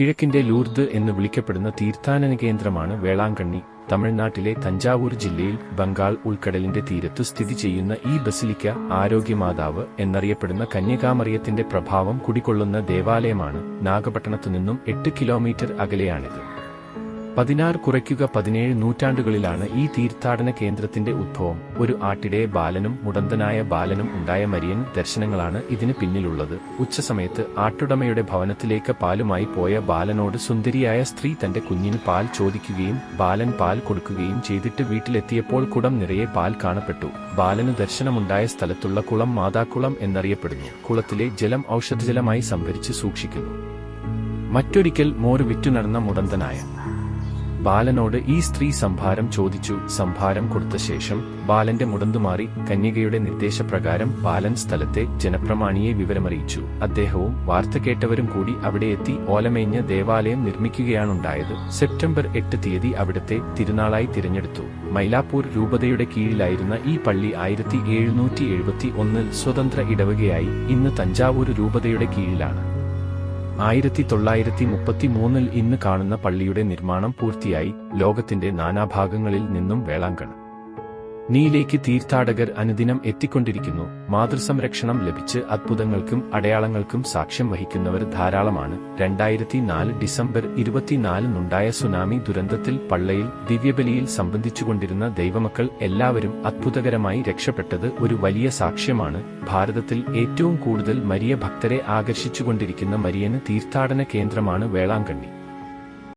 കിഴക്കിന്റെ Lourdes എന്ന് വിളിക്കപ്പെടുന്ന തീർത്ഥാടന കേന്ദ്രമാണ് വേളാങ്കണ്ണി. തമിഴ്നാട്ടിലെ തഞ്ചാവൂർ ജില്ലയിൽ ബംഗാൾ ഉൾക്കടലിന്റെ തീരത്തു സ്ഥിതി ചെയ്യുന്ന ഈ ബസിലിക്ക ആരോഗ്യമാതാവ് എന്നറിയപ്പെടുന്ന കന്യകാമറിയത്തിന്റെ പ്രഭാവം കുടികൊള്ളുന്ന ദേവാലയമാണ്. നാഗപട്ടണത്തു നിന്നും എട്ട് കിലോമീറ്റർ അകലെയാണിത്. പതിനാറ് കുറയ്ക്കുക പതിനേഴ് നൂറ്റാണ്ടുകളിലാണ് ഈ തീർത്ഥാടന കേന്ദ്രത്തിന്റെ ഉദ്ഭവം ഒരു ആട്ടിടെ ബാലനും മുടന്തനായ ബാലനും ഉണ്ടായ മരിയൻ ദർശനങ്ങളാണ് ഇതിന് പിന്നിലുള്ളത്. ഉച്ചസമയത്ത് ആട്ടുടമയുടെ ഭവനത്തിലേക്ക് പാലുമായി പോയ ബാലനോട് സുന്ദരിയായ സ്ത്രീ തന്റെ കുഞ്ഞിന് പാൽ ചോദിക്കുകയും ബാലൻ പാൽ കൊടുക്കുകയും ചെയ്തിട്ട് വീട്ടിലെത്തിയപ്പോൾ കുടം നിറയെ പാൽ കാണപ്പെട്ടു. ബാലന് ദർശനമുണ്ടായ സ്ഥലത്തുള്ള കുളം മാതാക്കുളം എന്നറിയപ്പെടുന്നു. കുളത്തിലെ ജലം ഔഷധജലമായി സംഭരിച്ച് സൂക്ഷിക്കുന്നു. മറ്റൊരിക്കൽ മോര് വിറ്റു നടന്ന മുടന്തനായ ബാലനോട് ഈ സ്ത്രീ സംഭാരം ചോദിച്ചു. സംഭാരം കൊടുത്ത ശേഷം ബാലന്റെ മുടന്തുമാറി കന്യകയുടെ നിർദ്ദേശപ്രകാരം ബാലൻ സ്ഥലത്തെ ജനപ്രമാണിയെ വിവരമറിയിച്ചു. അദ്ദേഹവും വാർത്ത കേട്ടവരും കൂടി അവിടെ എത്തി ഓലമേഞ്ഞ ദേവാലയം നിർമ്മിക്കുകയാണുണ്ടായത്. സെപ്റ്റംബർ എട്ട് തീയതി അവിടുത്തെ തിരുനാളായി തിരഞ്ഞെടുത്തു. മൈലാപ്പൂർ രൂപതയുടെ കീഴിലായിരുന്ന ഈ പള്ളി ആയിരത്തി എഴുന്നൂറ്റി എഴുപത്തി ഒന്നിൽ സ്വതന്ത്ര ഇടവകയായി. ഇന്ന് തഞ്ചാവൂർ രൂപതയുടെ കീഴിലാണ്. ആയിരത്തി തൊള്ളായിരത്തി മുപ്പത്തി മൂന്നിൽ ഇന്ന് കാണുന്ന പള്ളിയുടെ നിർമ്മാണം പൂർത്തിയായി. ലോകത്തിന്റെ നാനാഭാഗങ്ങളിൽ നിന്നും വേളാങ്കണ്. നീയിലേക്ക് തീർത്ഥാടകർ അനുദിനം എത്തിക്കൊണ്ടിരിക്കുന്നു. മാതൃസംരക്ഷണം ലഭിച്ച് അത്ഭുതങ്ങൾക്കും അടയാളങ്ങൾക്കും സാക്ഷ്യം വഹിക്കുന്നവർ ധാരാളമാണ്. രണ്ടായിരത്തി നാല് ഡിസംബർ ഇരുപത്തിനാലിനുണ്ടായ സുനാമി ദുരന്തത്തിൽ പള്ളയിൽ ദിവ്യബലിയിൽ സംബന്ധിച്ചുകൊണ്ടിരുന്ന ദൈവമക്കൾ എല്ലാവരും അത്ഭുതകരമായി രക്ഷപ്പെട്ടത് ഒരു വലിയ സാക്ഷ്യമാണ്. ഭാരതത്തിൽ ഏറ്റവും കൂടുതൽ മരിയ ഭക്തരെ ആകർഷിച്ചുകൊണ്ടിരിക്കുന്ന മരിയന് തീർത്ഥാടന കേന്ദ്രമാണ് വേളാങ്കണ്ണി.